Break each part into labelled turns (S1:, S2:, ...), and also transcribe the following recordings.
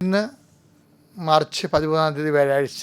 S1: ഇന്ന് മാർച്ച് പതിമൂന്നാം തീയതി വ്യാഴാഴ്ച.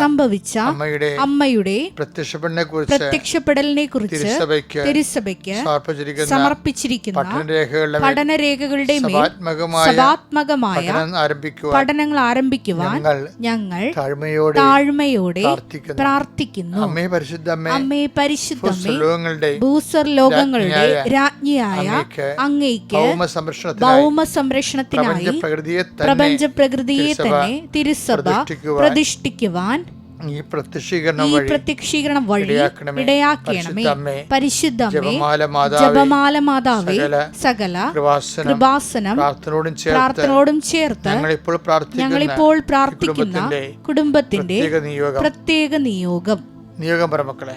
S2: സംഭവിച്ച
S1: അമ്മയുടെ
S2: അമ്മയുടെ
S1: പ്രത്യക്ഷപ്പെടലിനെ കുറിച്ച്
S2: പ്രത്യക്ഷപ്പെടലിനെ കുറിച്ച്
S1: തിരുസഭയ്ക്ക് സമർപ്പിച്ചിരിക്കുന്ന
S2: പഠന
S1: പഠനരേഖകളുടെ മേൽ സഭാത്മകമായ
S2: പഠനങ്ങൾ ആരംഭിക്കുവാൻ
S1: ഞങ്ങൾ താഴ്മയോടെ
S2: താഴ്മയോടെ
S1: പ്രാർത്ഥിക്കുന്നു.
S2: അമ്മയെ
S1: അമ്മേ പരിശുദ്ധ അമ്മേ
S2: അമ്മേ പരിശുദ്ധമേ
S1: ലോകങ്ങളുടെ
S2: ഭൂസർ ലോകങ്ങളുടെ രാജ്ഞിയായ
S1: അങ്ങയ്ക്ക് ഭൗമ സംരക്ഷണത്തിനായി പ്രപഞ്ച പ്രകൃതിയെ തന്നെ തിരുസഭ
S2: തന്നെ
S1: പ്രതിഷ്ഠിക്കുവാൻ ഈ പ്രത്യക്ഷീകരണം വഴി ഇടയാക്കണമേ.
S2: പരിശുദ്ധമേ
S1: ജപമാല മാതാവേ. സകല കൃപാസനം. പ്രാർത്ഥനയോടും ചേർത്ത് ഞങ്ങളിപ്പോൾ പ്രാർത്ഥിക്കുന്ന കുടുംബത്തിന്റെ പ്രത്യേക നിയോഗം.
S2: പ്രത്യേക നിയോഗം.
S1: നിയോഗം പറ മക്കളെ.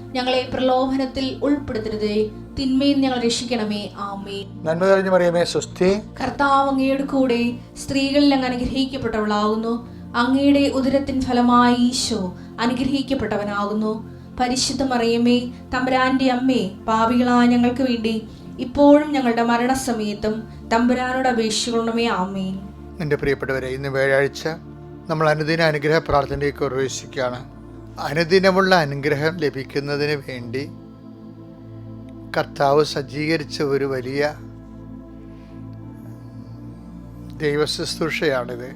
S2: ഞങ്ങളെ പ്രലോഭനത്തിൽ ഉൾപ്പെടുത്തരുതേ. തിന്മയിൽ ഞങ്ങൾ രക്ഷിക്കണമേ. ആമേ
S1: നന്മ തെളിഞ്ഞു മറിയമേ സ്വസ്തി.
S2: കർത്താവ് അങ്ങയുടെ കൂടെ സ്ത്രീകളിൽ അങ്ങ് അനുഗ്രഹിക്കപ്പെട്ടവളാകുന്നു അങ്ങയുടെ ഉദരത്തിൻ ഫലമായി ഈശോ അനുഗ്രഹിക്കപ്പെട്ടവനാകുന്നു. പരിശുദ്ധ മറിയമ്മേ തമ്പുരാന്റെ അമ്മേ പാപികളായ ഞങ്ങൾക്ക് വേണ്ടി ഇപ്പോഴും ഞങ്ങളുടെ മരണസമയത്തും തമ്പുരാനോട് അപേക്ഷിക്കണമേ. ആമേൻ.
S1: എന്റെ പ്രിയപ്പെട്ടവരെ ഇന്ന് വ്യാഴാഴ്ച നമ്മൾ അനുദിന അനുഗ്രഹ പ്രാർത്ഥനയിലേക്ക് പ്രവേശിക്കുകയാണ്. അനുദിനമുള്ള അനുഗ്രഹം ലഭിക്കുന്നതിന് വേണ്ടി കർത്താവ് സജ്ജീകരിച്ച ഒരു വലിയ ദൈവശുശ്രൂഷയാണിത്.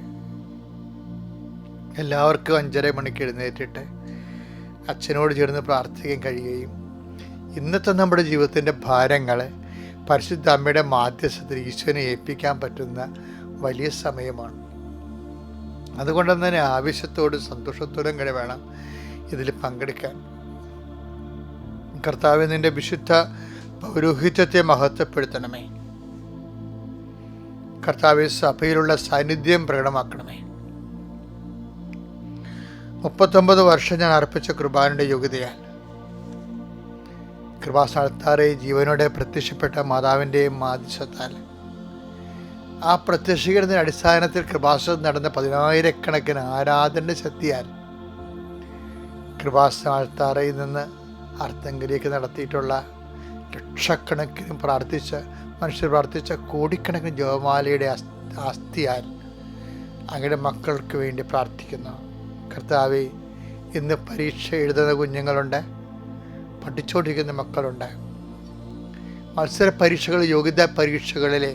S1: എല്ലാവർക്കും അഞ്ചര മണിക്ക് എഴുന്നേറ്റിട്ട് അച്ഛനോട് ചേർന്ന് പ്രാർത്ഥിക്കാൻ കഴിയുകയും ഇന്നത്തെ നമ്മുടെ ജീവിതത്തിന്റെ ഭാരങ്ങൾ പരിശുദ്ധ അമ്മയുടെ മാധ്യസ്ഥത്തിൽ ഈശ്വരനെ ഏൽപ്പിക്കാൻ പറ്റുന്ന വലിയ സമയമാണ്. അതുകൊണ്ട് തന്നെ ആവശ്യത്തോടും സന്തോഷത്തോടും കൂടെ വേണം ഇതിൽ പങ്കെടുക്കാൻ. കർത്താവ് നിന്റെ വിശുദ്ധ പൗരോഹിത്യത്തെ മഹത്വപ്പെടുത്തണമേ. കർത്താവ് സഭയിലുള്ള സാന്നിധ്യം പ്രകടമാക്കണമേ. മുപ്പത്തൊമ്പത് വർഷം ഞാൻ അർപ്പിച്ച കൃപാനയുടെ യോഗ്യതയാൽ കൃപാസ്ഥാനത്താറെ ജീവനോടെ പ്രത്യക്ഷപ്പെട്ട മാതാവിന്റെയും മാധ്യസ്ഥത്താൽ ആ പ്രത്യക്ഷീകരണത്തിന്റെ അടിസ്ഥാനത്തിൽ കൃപാസ്ഥ നടന്ന പതിനായിരക്കണക്കിന് ആരാധന ശക്തിയാൽ കൃപാസ്ഥാനത്താറയിൽ നിന്ന് അർത്ഥങ്കിലേക്ക് നടത്തിയിട്ടുള്ള ലക്ഷക്കണക്കിന് പ്രാർത്ഥിച്ച മനുഷ്യർ പ്രാർത്ഥിച്ച കോടിക്കണക്കിന് ജോമാലയുടെ ആസ്തിയാൽ അങ്ങയുടെ മക്കൾക്ക് വേണ്ടി പ്രാർത്ഥിക്കുന്നു. കർത്താവെ ഇന്ന് പരീക്ഷ എഴുതുന്ന കുഞ്ഞുങ്ങളുണ്ട് പഠിച്ചുകൊണ്ടിരിക്കുന്ന മക്കളുണ്ട്. മത്സര പരീക്ഷകൾ യോഗ്യതാ പരീക്ഷകളിൽ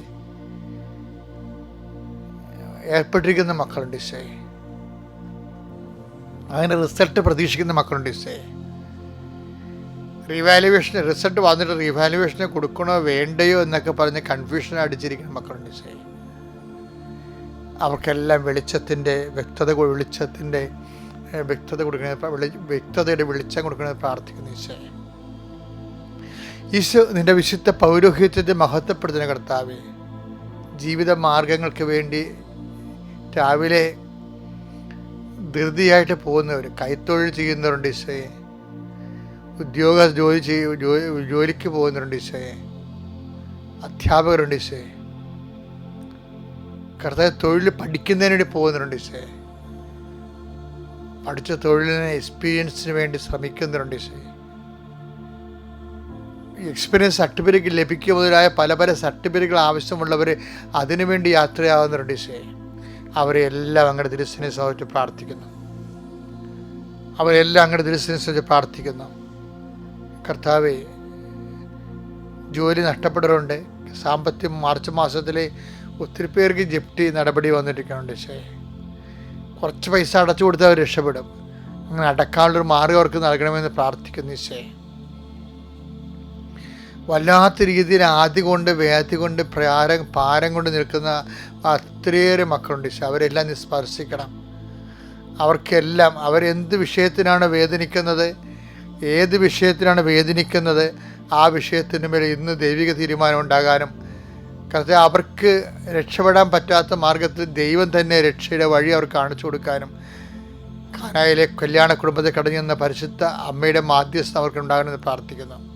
S1: ഏർപ്പെട്ടിരിക്കുന്ന മക്കളുണ്ട് ഈശോയെ. അങ്ങനെ റിസൾട്ട് പ്രതീക്ഷിക്കുന്ന മക്കളുണ്ട് ഇസേ റീവാലുവേഷൻ റിസൾട്ട് വന്നിട്ട് റീവാലുവേഷന് കൊടുക്കണോ വേണ്ടയോ എന്നൊക്കെ പറഞ്ഞ് കൺഫ്യൂഷൻ അടിച്ചിരിക്കുന്ന മക്കളുണ്ട് ഇസേ അവർക്കെല്ലാം വെളിച്ചത്തിന്റെ വ്യക്തത വെളിച്ചത്തിന്റെ വ്യക്തത കൊടുക്കുന്ന വ്യക്തതയുടെ വെളിച്ചം കൊടുക്കുന്നത് പ്രാർത്ഥിക്കുന്നു ഈശോ ഈശോ നിന്റെ വിശുദ്ധ പൗരോഹിത്യത്തെ മഹത്വപ്പെടുത്തുന്ന കർത്താവെ ജീവിത മാർഗങ്ങൾക്ക് വേണ്ടി രാവിലെ ധൃതിയായിട്ട് പോകുന്നവർ കൈത്തൊഴിൽ ചെയ്യുന്നവരുണ്ട് ഈശോയെ. ഉദ്യോഗ ജോലി ചെയ്യ ജോലി ജോലിക്ക് പോകുന്നവരുണ്ട് ഈശോയെ. അധ്യാപകരുണ്ട് ഈശോയെ. കർത്താവ് തൊഴിൽ പഠിക്കുന്നതിന് വേണ്ടി പോകുന്നവരുണ്ട് ഈശോയെ. പഠിച്ച തൊഴിലിന് എക്സ്പീരിയൻസിന് വേണ്ടി ശ്രമിക്കുന്നവരുണ്ട് ഈശോയെ. എക്സ്പീരിയൻസ് സർട്ടിഫിക്കറ്റ് ലഭിക്കുക മുതലായ പല പല സർട്ടിഫിക്കറ്റുകൾ ആവശ്യമുള്ളവർ അതിനുവേണ്ടി യാത്രയാവുന്നവരുണ്ട് ഈശോയെ. അവരെ എല്ലാം അങ്ങയുടെ തിരുസിനെ സഹിച്ച് പ്രാർത്ഥിക്കുന്നു. അവരെല്ലാം അങ്ങയുടെ തിരുസിനെ സഹിച്ച് പ്രാർത്ഥിക്കുന്നു. കർത്താവെ ജോലി നഷ്ടപ്പെടാറുണ്ട് സാമ്പത്തികം മാർച്ച് മാസത്തിലെ ഒത്തിരി പേർക്ക് ജപ്തി നടപടി വന്നിരിക്കുന്നുണ്ട് ശേ കുറച്ച് പൈസ അടച്ചു കൊടുത്താൽ അവർ രക്ഷപ്പെടും. അങ്ങനെ അടക്കാനുള്ളൊരു മാർഗം അവർക്ക് നൽകണമെന്ന് പ്രാർത്ഥിക്കുന്നു ഈശോയെ. വല്ലാത്ത രീതിയിൽ ആദ്യ കൊണ്ട് വ്യാധി കൊണ്ട് പ്രാരം ഭാരം കൊണ്ട് നിൽക്കുന്ന അത്രയേറെ മക്കളുണ്ട് ഈശോ. അവരെല്ലാം നീ സ്പർശിക്കണം അവർക്കെല്ലാം അവരെന്ത് വിഷയത്തിനാണ് വേദനിക്കുന്നത് ഏത് വിഷയത്തിനാണ് വേദനിക്കുന്നത് ആ വിഷയത്തിന് മേലെ ഇന്ന് ദൈവിക തീരുമാനം ഉണ്ടാകാനും കാരണം അവർക്ക് രക്ഷപ്പെടാൻ പറ്റാത്ത മാർഗത്തിൽ ദൈവം തന്നെ രക്ഷയുടെ വഴി അവർക്ക് കാണിച്ചു കൊടുക്കാനും കാനായിലെ കല്യാണ കുടുംബത്തെ കടഞ്ഞു നിന്ന പരിശുദ്ധ അമ്മയുടെ മാധ്യസ്ഥ അവർക്ക് ഉണ്ടാകണമെന്ന് പ്രാർത്ഥിക്കുന്നു.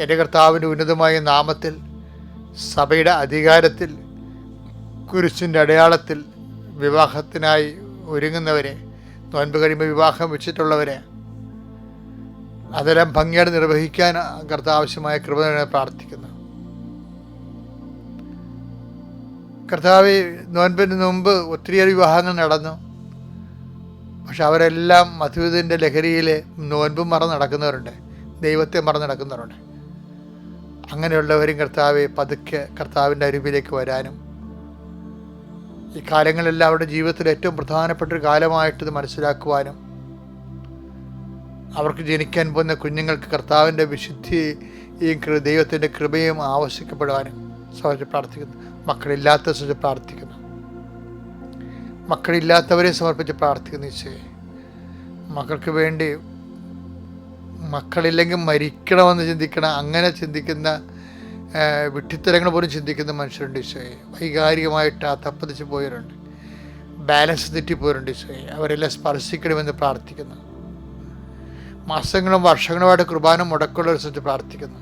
S1: എന്റെ കർത്താവിന്റെ ഉന്നതമായ നാമത്തിൽ സഭയുടെ അധികാരത്തിൽ കുരിശിന്റെ അടയാളത്തിൽ വിവാഹത്തിനായി ഒരുങ്ങുന്നവരെ നോൻപ് കഴിയുമ്പോൾ വിവാഹം വെച്ചിട്ടുള്ളവരെ അതെല്ലാം ഭംഗിയായിട്ട് നിർവഹിക്കാൻ കർത്താവ് ആവശ്യമായ കൃപ പ്രാർത്ഥിക്കുന്നു. കർത്താവ് നോൻപിന് മുമ്പ് ഒത്തിരിയേറെ വിവാഹങ്ങൾ നടന്നു. പക്ഷെ അവരെല്ലാം മധുവിതിന്റെ ലഹരിയിൽ നോൻപ് മറന്ന് നടക്കുന്നവരുണ്ട്. ദൈവത്തെ മറന്ന് നടക്കുന്നവരുണ്ട്. അങ്ങനെയുള്ളവരും കർത്താവെ പതുക്കെ കർത്താവിന്റെ അരുവിലേക്ക് വരാനും. ഈ കാലങ്ങളെല്ലാം അവരുടെ ജീവിതത്തിൽ ഏറ്റവും പ്രധാനപ്പെട്ട ഒരു കാലമായിട്ട് മനസ്സിലാക്കുവാനും. അവർക്ക് ജനിക്കാൻ പോകുന്ന കുഞ്ഞുങ്ങൾക്ക് കർത്താവിന്റെ വിശുദ്ധിയും ദൈവത്തിന്റെ കൃപയും ആവശ്യപ്പെടുവാനും സഹജ പ്രാർത്ഥിക്കുന്നു. മക്കളില്ലാത്ത സഹജ പ്രാർത്ഥിക്കുന്നു. മക്കളില്ലാത്തവരെ സമർപ്പിച്ച് പ്രാർത്ഥിക്കുന്നു ഈശോയെ. മക്കൾക്ക് വേണ്ടി മക്കളില്ലെങ്കിൽ മരിക്കണമെന്ന് ചിന്തിക്കണം അങ്ങനെ ചിന്തിക്കുന്ന വിട്ടിത്തരങ്ങൾ പോലും ചിന്തിക്കുന്ന മനുഷ്യരുണ്ട് ഈശോയെ. വൈകാരികമായിട്ട് ആ തപ്പതിച്ച് പോയവരുണ്ട്. ബാലൻസ് തെറ്റിപ്പോയവരുണ്ട് ഈശോയെ. അവരെല്ലാം സ്പർശിക്കണമെന്ന് പ്രാർത്ഥിക്കുന്നു. മാസങ്ങളും വർഷങ്ങളുമായിട്ട് കുർബാന മുടക്കുള്ളവരെ പ്രാർത്ഥിക്കുന്നു.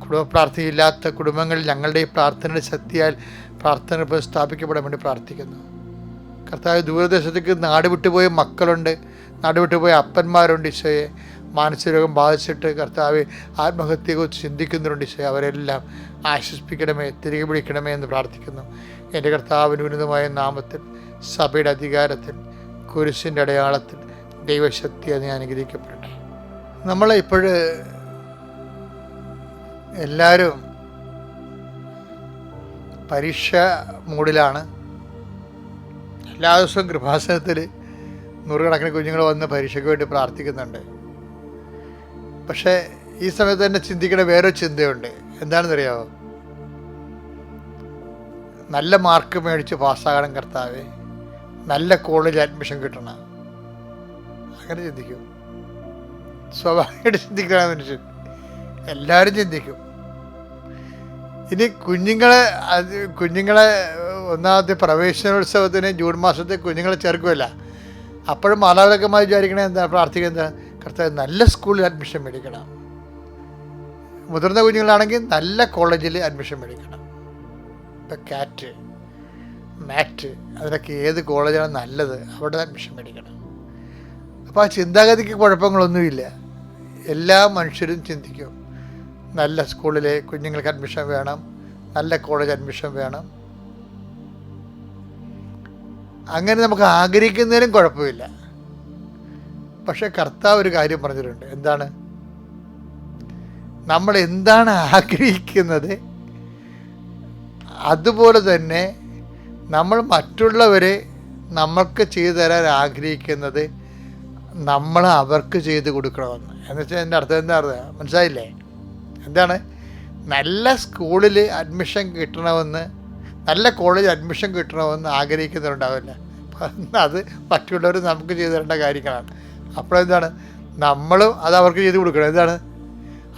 S1: കുടുംബ പ്രാർത്ഥനയില്ലാത്ത കുടുംബങ്ങളിൽ ഞങ്ങളുടെ ഈ പ്രാർത്ഥനയുടെ ശക്തിയാൽ പ്രാർത്ഥന സ്ഥാപിക്കപ്പെടാൻ വേണ്ടി പ്രാർത്ഥിക്കുന്നു. കർത്താവ് ദൂരദേശത്തേക്ക് നാട് വിട്ടുപോയ മക്കളുണ്ട്. നാട് വിട്ടുപോയ അപ്പന്മാരുണ്ട് ഈശോയെ. മാനസിക രോഗം ബാധിച്ചിട്ട് കർത്താവ് ആത്മഹത്യയെക്കുറിച്ച് ചിന്തിക്കുന്നവരുണ്ട് അവരെല്ലാം ആശ്വസിപ്പിക്കണമേ തിരികെ പിടിക്കണമേ എന്ന് പ്രാർത്ഥിക്കുന്നു. എന്റെ കർത്താവിന് ഉന്നതമായ നാമത്തിൽ സഭയുടെ അധികാരത്തിൽ കുരിശിന്റെ അടയാളത്തിൽ ദൈവശക്തി അതിനെ അനുഗ്രഹിക്കപ്പെടട്ടെ. നമ്മളെ ഇപ്പോൾ എല്ലാവരും പരീക്ഷ മൂഡിലാണ്. എല്ലാ ദിവസവും കൃപാസനത്തിൽ നൂറുകണക്കിന് കുഞ്ഞുങ്ങൾ വന്ന് പരീക്ഷയ്ക്ക് വേണ്ടി പ്രാർത്ഥിക്കുന്നുണ്ട്. പക്ഷേ ഈ സമയത്ത് തന്നെ ചിന്തിക്കുന്ന വേറൊരു ചിന്തയുണ്ട്. എന്താണെന്നറിയാമോ നല്ല മാർക്ക് മേടിച്ച് പാസ്സാകണം കർത്താവേ. നല്ല കോളേജ് അഡ്മിഷൻ കിട്ടണം. അങ്ങനെ ചിന്തിക്കും. സ്വാഭാവികമായിട്ട് ചിന്തിക്കണ മനുഷ്യൻ. എല്ലാവരും ചിന്തിക്കും. ഇനി കുഞ്ഞുങ്ങളെ കുഞ്ഞുങ്ങളെ ഒന്നാമത്തെ പ്രവേശനോത്സവത്തിന് ജൂൺ മാസത്തെ കുഞ്ഞുങ്ങളെ ചേർക്കുമല്ല അപ്പോഴും മാതാപിതാക്കന്മാർ വിചാരിക്കണേ എന്താ? പ്രാർത്ഥിക്കുന്നത് എന്താ? കർത്താവ് നല്ല സ്കൂളിൽ അഡ്മിഷൻ മേടിക്കണം. മുതിർന്ന കുഞ്ഞുങ്ങളാണെങ്കിൽ നല്ല കോളേജിൽ അഡ്മിഷൻ മേടിക്കണം. ഇപ്പം കാറ്റ് മാറ്റ് അതിനൊക്കെ ഏത് കോളേജാണ് നല്ലത് അവിടെ അഡ്മിഷൻ മേടിക്കണം. അപ്പോൾ ആ ചിന്താഗതിക്ക് കുഴപ്പങ്ങളൊന്നുമില്ല. എല്ലാ മനുഷ്യരും ചിന്തിക്കും. നല്ല സ്കൂളിലെ കുഞ്ഞുങ്ങൾക്ക് അഡ്മിഷൻ വേണം. നല്ല കോളേജ് അഡ്മിഷൻ വേണം. അങ്ങനെ നമുക്ക് ആഗ്രഹിക്കുന്നതിനും കുഴപ്പമില്ല. പക്ഷെ കർത്താവ് ഒരു കാര്യം പറഞ്ഞിട്ടുണ്ട്. എന്താണ്? നമ്മൾ എന്താണ് ആഗ്രഹിക്കുന്നത്? അതുപോലെ തന്നെ നമ്മൾ മറ്റുള്ളവരെ നമ്മൾക്ക് ചെയ്തു തരാൻ ആഗ്രഹിക്കുന്നത് നമ്മൾ അവർക്ക് ചെയ്ത് കൊടുക്കണമെന്ന്. എന്ന് വെച്ചാൽ എന്റെ അർത്ഥം എന്താ അർത്ഥം മനസ്സിലായില്ലേ? എന്താണ്? നല്ല സ്കൂളിൽ അഡ്മിഷൻ കിട്ടണമെന്ന് നല്ല കോളേജ് അഡ്മിഷൻ കിട്ടണമെന്ന് ആഗ്രഹിക്കുന്നുണ്ടാവില്ല അത് മറ്റുള്ളവർ നമുക്ക് ചെയ്തു തരേണ്ട കാര്യങ്ങളാണ്. അപ്പോഴെന്താണ്? നമ്മളും അത് അവർക്ക് ചെയ്ത് കൊടുക്കണം. എന്താണ്?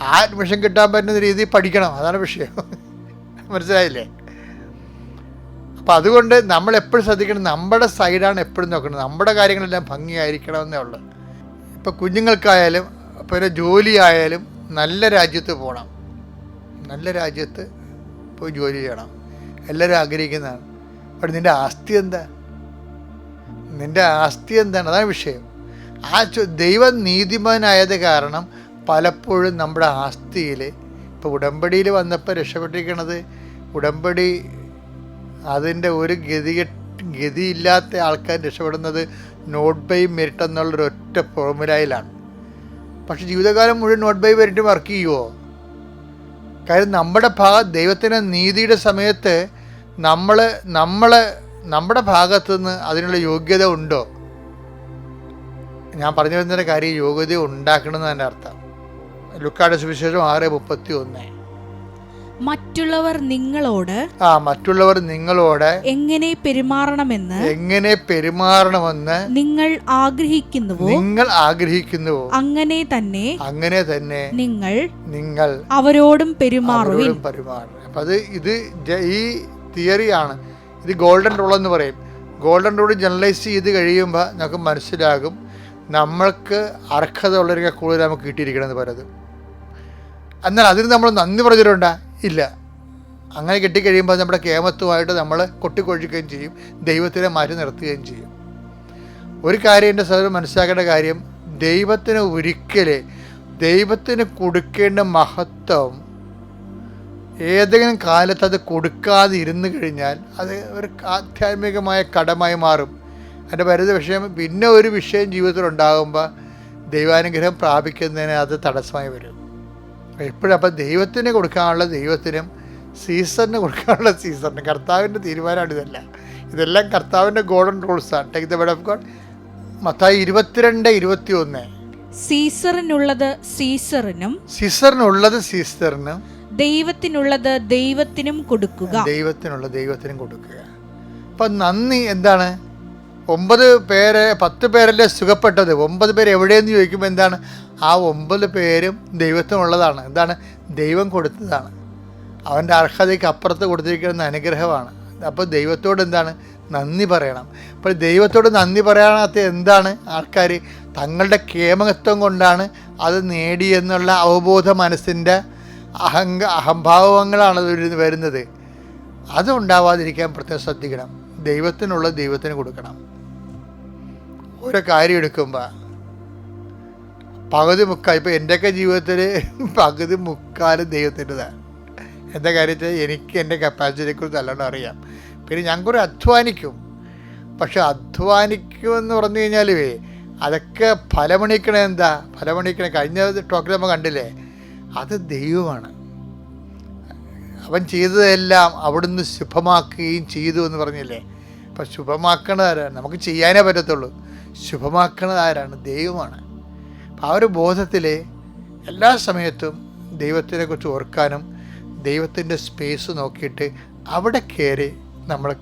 S1: ആ അഡ്മിഷൻ കിട്ടാൻ പറ്റുന്ന രീതിയിൽ പഠിക്കണം. അതാണ് വിഷയം. മനസ്സിലായില്ലേ? അപ്പം അതുകൊണ്ട് നമ്മൾ എപ്പോഴും ശ്രദ്ധിക്കണം. നമ്മുടെ സൈഡാണ് എപ്പോഴും നോക്കുന്നത് നമ്മുടെ കാര്യങ്ങളെല്ലാം ഭംഗിയായിരിക്കണമെന്നേ ഉള്ളൂ. ഇപ്പോൾ കുഞ്ഞുങ്ങൾക്കായാലും പിന്നെ ജോലി ആയാലും നല്ല രാജ്യത്ത് പോകണം നല്ല രാജ്യത്ത് പോയി ജോലി ചെയ്യണം. എല്ലാവരും ആഗ്രഹിക്കുന്നതാണ്. അവിടെ നിന്റെ ആസ്തി എന്താ? നിന്റെ ആസ്തി എന്താണ്? അതാണ് വിഷയം. ആ ദൈവം നീതിമാനായത് കാരണം പലപ്പോഴും നമ്മുടെ ആസ്തിയിൽ ഇപ്പോൾ ഉടമ്പടിയിൽ വന്നപ്പോൾ രക്ഷപ്പെട്ടിരിക്കണത് ഉടമ്പടി അതിന്റെ ഒരു ഗതി ഗതിയില്ലാത്ത ആൾക്കാർ രക്ഷപ്പെടുന്നത് നോട്ട് ബൈ മെരിറ്റ് എന്നുള്ളൊരു ഒറ്റ ഫോർമുലയിലാണ്. പക്ഷെ ജീവിതകാലം മുഴുവൻ നോട്ട് ബൈ മെരിറ്റ് വർക്ക് ചെയ്യുമോ കാര്യം നമ്മുടെ ഭാഗ ദൈവത്തിന്റെ നീതിയുടെ സമയത്ത് നമ്മൾ നമ്മൾ നമ്മുടെ ഭാഗത്തു നിന്ന് അതിനുള്ള യോഗ്യത ഉണ്ടോ? ഞാൻ പറഞ്ഞു വരുന്നതിന്റെ കാര്യം യോഗ്യത ഉണ്ടാക്കണമെന്ന് തന്നെ അർത്ഥം. ലുക്കാട് സുവിശേഷം ആറ് മുപ്പത്തി ഒന്ന്
S3: മറ്റുള്ളവർ നിങ്ങളോട്
S1: ആ മറ്റുള്ളവർ നിങ്ങളോട്
S3: എങ്ങനെ പെരുമാറണമെന്ന്
S1: എങ്ങനെ പെരുമാറണമെന്ന്
S3: നിങ്ങൾ ആഗ്രഹിക്കുന്നുവോ?
S1: നിങ്ങൾ ആഗ്രഹിക്കുന്നുവോ?
S3: അങ്ങനെ തന്നെ
S1: അങ്ങനെ തന്നെ
S3: നിങ്ങൾ
S1: നിങ്ങൾ
S3: അവരോടും പെരുമാറുവിൻ.
S1: പെരുമാറും. പെരുമാറണം അപ്പം അത് ഇത് ഈ തിയറിയാണ് ഇത് ഗോൾഡൻ റൂൾ എന്ന് പറയും. ഗോൾഡൻ റൂൾ ജനറലൈസ് ചെയ്ത് കഴിയുമ്പോൾ നമുക്ക് മനസ്സിലാകും. നമ്മൾക്ക് അർഹത ഉള്ളവരൊക്കെ കൂടുതൽ നമുക്ക് കിട്ടിയിരിക്കണമെന്ന് പറയുന്നത് എന്നാൽ അതിന് നമ്മൾ നന്ദി പറഞ്ഞിട്ടുണ്ട? ഇല്ല. അങ്ങനെ കിട്ടിക്കഴിയുമ്പോൾ നമ്മുടെ കേമത്വമായിട്ട് നമ്മൾ കൊട്ടിക്കൊഴിക്കുകയും ചെയ്യും ദൈവത്തിനെ മാറ്റി നിർത്തുകയും ചെയ്യും. ഒരു കാര്യം എന്റെ സഹോദരൻ മനസ്സിലാക്കേണ്ട കാര്യം ദൈവത്തിന് ഒരിക്കലേ ദൈവത്തിന് കൊടുക്കേണ്ട മഹത്വം ഏതെങ്കിലും കാലത്ത് അത് കൊടുക്കാതെ ഇരുന്ന് കഴിഞ്ഞാൽ അത് ഒരു ആധ്യാത്മികമായ കടമായി മാറും. അതിന്റെ വരുന്ന വിഷയം പിന്നെ ഒരു വിഷയം ജീവിതത്തിൽ ഉണ്ടാകുമ്പോൾ ദൈവാനുഗ്രഹം പ്രാപിക്കുന്നതിന് അത് തടസ്സമായി വരും. എപ്പോഴും അപ്പം ദൈവത്തിന് കൊടുക്കാനുള്ള ദൈവത്തിനും സീസണിന് കൊടുക്കാനുള്ള സീസറിനും കർത്താവിന്റെ തീരുമാനമാണ് ഇതല്ല. ഇതെല്ലാം കർത്താവിന്റെ golden റൂൾസാണ്. Take the word of God Mathai ഇരുപത്തിരണ്ട് ഇരുപത്തി ഒന്ന്
S3: സീസറിനുള്ളത് സീസറിനും
S1: സീസറിനുള്ളത് സീസറിനും
S3: ദൈവത്തിനുള്ളത് ദൈവത്തിനും കൊടുക്കുക.
S1: ദൈവത്തിനുള്ള ദൈവത്തിനും കൊടുക്കുക. അപ്പം നന്ദി എന്താണ്? ഒമ്പത് പേര് പത്ത് പേരല്ലേ സുഖപ്പെട്ടത്? ഒമ്പത് പേര് എവിടെയെന്ന് ചോദിക്കുമ്പോൾ എന്താണ്? ആ ഒമ്പത് പേരും ദൈവത്തിനുള്ളതാണ്. എന്താണ്? ദൈവം കൊടുത്തതാണ്. അവന്റെ അർഹതയ്ക്ക് അപ്പുറത്ത് കൊടുത്തിരിക്കുന്ന അനുഗ്രഹമാണ്. അപ്പോൾ ദൈവത്തോട് എന്താണ്? നന്ദി പറയണം. അപ്പോൾ ദൈവത്തോട് നന്ദി പറയാത്ത എന്താണ് ആൾക്കാർ തങ്ങളുടെ കേമത്വം കൊണ്ടാണ് അത് നേടിയെന്നുള്ള അവബോധ മനസ്സിന്റെ അഹങ്ക അഹംഭാവങ്ങളാണ് വരുന്നത്. അതുണ്ടാവാതിരിക്കാൻ പ്രത്യേകം ശ്രദ്ധിക്കണം. ദൈവത്തിനുള്ള ദൈവത്തിന് കൊടുക്കണം. ഓരോ കാര്യം എടുക്കുമ്പോൾ പകുതി മുക്കാൽ ഇപ്പോൾ എന്റെയൊക്കെ ജീവിതത്തിൽ പകുതി മുക്കാലും ദൈവത്തിന്റെതാണ് എന്താ കാര്യത്തിൽ എനിക്ക് എന്റെ കപ്പാസിറ്റിയെക്കുറിച്ച് നല്ലോണം അറിയാം. പിന്നെ ഞാൻ കുറേ അധ്വാനിക്കും. പക്ഷെ അധ്വാനിക്കും എന്ന് പറഞ്ഞു കഴിഞ്ഞാലുവേ അതൊക്കെ ഫലമണിക്കണ എന്താ? ഫലമണിക്കണ കഴിഞ്ഞ ടോക്കിൽ നമ്മൾ കണ്ടില്ലേ? അത് ദൈവമാണ്. അവൻ ചെയ്തതെല്ലാം അവിടുന്ന് ശുഭമാക്കുകയും ചെയ്തു എന്ന് പറഞ്ഞില്ലേ? അപ്പം ശുഭമാക്കണ നമുക്ക് ചെയ്യാനേ പറ്റത്തുള്ളൂ. ശുഭമാക്കണത് ആരാണ് ദൈവമാണ്. അപ്പം ആ ഒരു ബോധത്തിൽ എല്ലാ സമയത്തും ദൈവത്തിനെ കുറിച്ച് ഓർക്കാനും ദൈവത്തിന്റെ സ്പേസ് നോക്കിയിട്ട് അവിടെ കയറി നമ്മൾ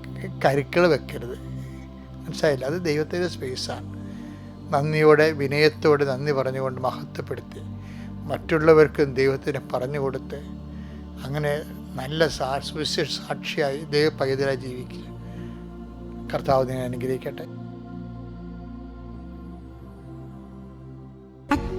S1: കരുക്കൾ വെക്കരുത്. മനസ്സിലായില്ല? അത് ദൈവത്തിന്റെ സ്പേസാണ് നന്ദിയോടെ വിനയത്തോടെ നന്ദി പറഞ്ഞുകൊണ്ട് മഹത്വപ്പെടുത്തി. മറ്റുള്ളവർക്കും ദൈവത്തിന് പറഞ്ഞു കൊടുത്ത് അങ്ങനെ നല്ല സാ സുവിശേഷ സാക്ഷിയായി ദൈവ പൈതലായി ജീവിക്കുക. കർത്താവ് നിന്നെ അനുഗ്രഹിക്കട്ടെ.